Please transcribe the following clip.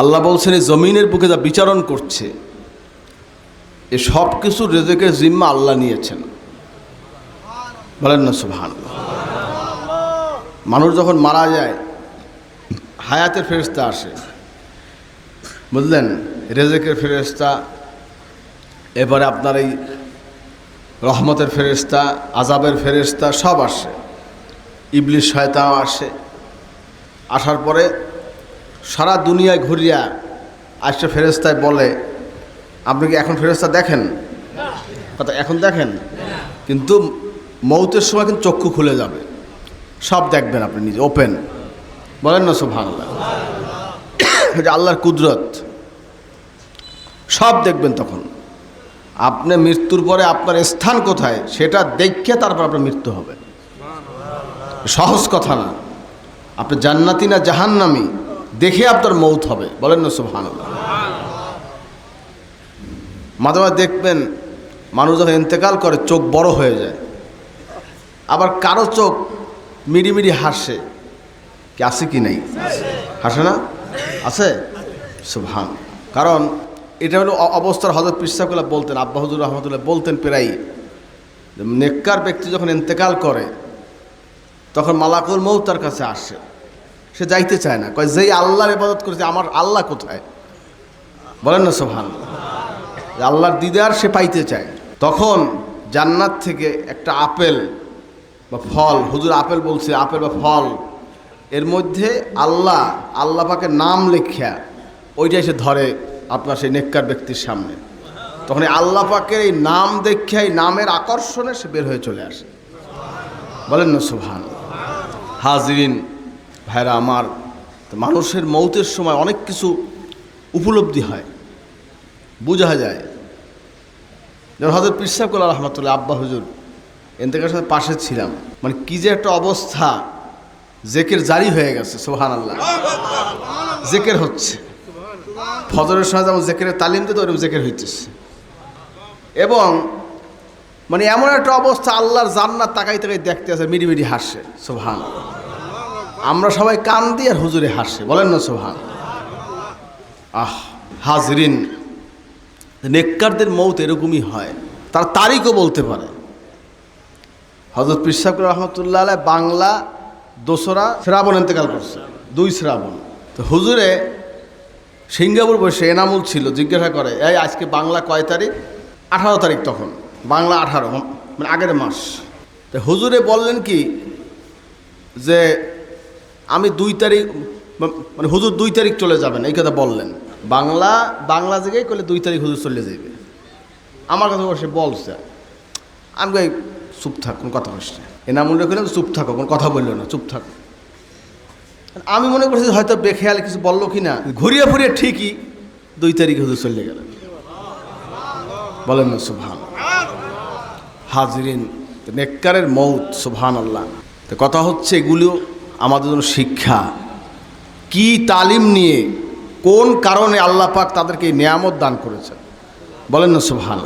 আল্লাহ বলছেন এই জমিনের বুকে যা বিচারণ করছে, এ সব কিছু রেজেকের জিম্মা আল্লাহ নিয়েছেন। বলেন না সুভান মানুষ যখন মারা যায়, হায়াতের ফেরস্তা আসে। বুঝলেন, রেজেকের ফেরেস্তা এবারে আপনার এই রহমতের ফেরেস্তা আজাবের ফেরেস্তা সব আসে। ইবলিশ শয়তাও আসে। আসার পরে সারা দুনিয়ায় ঘুরিয়া আসছে ফেরেস্তায় বলে, আপনি কি এখন ফেরেস্তা দেখেন? কথা, এখন দেখেন। কিন্তু মৌতের সময় কিন্তু চক্ষু খুলে যাবে। সব দেখবেন আপনি নিজে, ওপেন। বলেন না সব আল্লাহ আল্লাহর কুদরত। সব দেখবেন তখন। আপনি মৃত্যুর পরে আপনার স্থান কোথায়, সেটা দেখে তারপর আপনার মৃত্যু হবে। সহজ কথা না। আপনি জান্নাতি না জাহান্নামি? দেখে আপনার মৌত হবে। বলেন না সুবহান মাঝে মাঝে দেখবেন মানুষ যখন ইন্তেকাল করে, চোখ বড় হয়ে যায়। আবার কারও চোখ মিড়িমিড়ি হাসে। কি আছে কি নেই? হাসে না? আছে? সুবহান। কারণ এটা হলো অবস্থার হজরত পিসাকুল্লাহ বলতেন, আব্বা হজুর রহমতুল্লাহ বলতেন প্রায় নেককার ব্যক্তি যখন ইন্তেকাল করে, তখন মালাকুল মৌ তার কাছে আসে। সে যাইতে চায় না। কয়, যেই আল্লাহর ইবাদত করেছে আমার আল্লাহ কোথায়? বলেন না সোহান আল্লাহর দিদার সে পাইতে চায়। তখন জান্নাত থেকে একটা আপেল বা ফল, হুজুর আপেল বলছে, আপেল বা ফল, এর মধ্যে আল্লাহ আল্লাহ পাকে নাম লেখা ওইটাই সে ধরে আপনার সেই নেককার ব্যক্তির সামনে। তখন আল্লাহ পাকের এই নাম দেখে এই নামের আকর্ষণে সে বের হয়ে চলে আসে। বলেন না সুভান হাজরিন ভাইরা আমার মানুষের মৌতের সময় অনেক কিছু উপলব্ধি হয়, বোঝা যায়। যেমন হজরত পিসাকুল্লাহ রহমতুল্লাহ, আব্বা হুজুর, এনতেকার সাথে পাশে ছিলাম। মানে কী যে একটা অবস্থা, জেকের জারি হয়ে গেছে সোহান আল্লাহ জেকের হচ্ছে। ফজরের সময় যেমন জেকের তালিম দিতে, ওরকম জেকের হইতেছে। এবং মানে এমন একটা অবস্থা, আল্লাহর জান্নাত তাকাই তাকাই দেখতে আছে, মিড়ি মিড়ি হাসে সোহান আমরা সবাই কান দিয়ে আর হুজুরে হাসে। বলেন না সোহান আহ, হাজরিন, নেককারদের মৌত এরকমই হয়। তার তারিখও বলতে পারে। হজরত পিসাকুর রহমতুল্লাহ আলাই বাংলা দোসরা শ্রাবণ ইন্তেকাল করছে। দুই শ্রাবণ। তো হুজুরে সিঙ্গাপুর বসে এনামুল ছিল, জিজ্ঞাসা করে, এই আজকে বাংলা কয় তারিখ? আঠারো তারিখ তখন। বাংলা আঠারো মানে আগের মাস। তো হুজুরে বললেন কি, যে আমি দুই তারিখ মানে হুজুর দুই তারিখ চলে যাবেন এই কথা বললেন। বাংলা বাংলা জায়গায় করলে দুই তারিখ হুজুর চলে যাবে আমার কথা সে বলছে। আমি কই, চুপ থাক কোনো কথা বলিস না। এনামুলটা কইলাম চুপ থাকো কোনো কথা বলল না চুপ থাকো। আমি মনে করছি হয়তো বেখেয়ালে কিছু বলল কি না ঘুরিয়ে ফুরিয়ে ঠিকই দুই তারিখ হুজুর চলে গেলেন। বলেন না সুভান হাজরিন নেককারের মৌত সুভান আল্লাহ তো কথা হচ্ছে এগুলো আমাদের জন্য শিক্ষা। কি তালিম নিয়ে, কোন কারণে আল্লাহ পাক তাদেরকে এই নিয়ামত দান করেছেন? বলেন না সুভান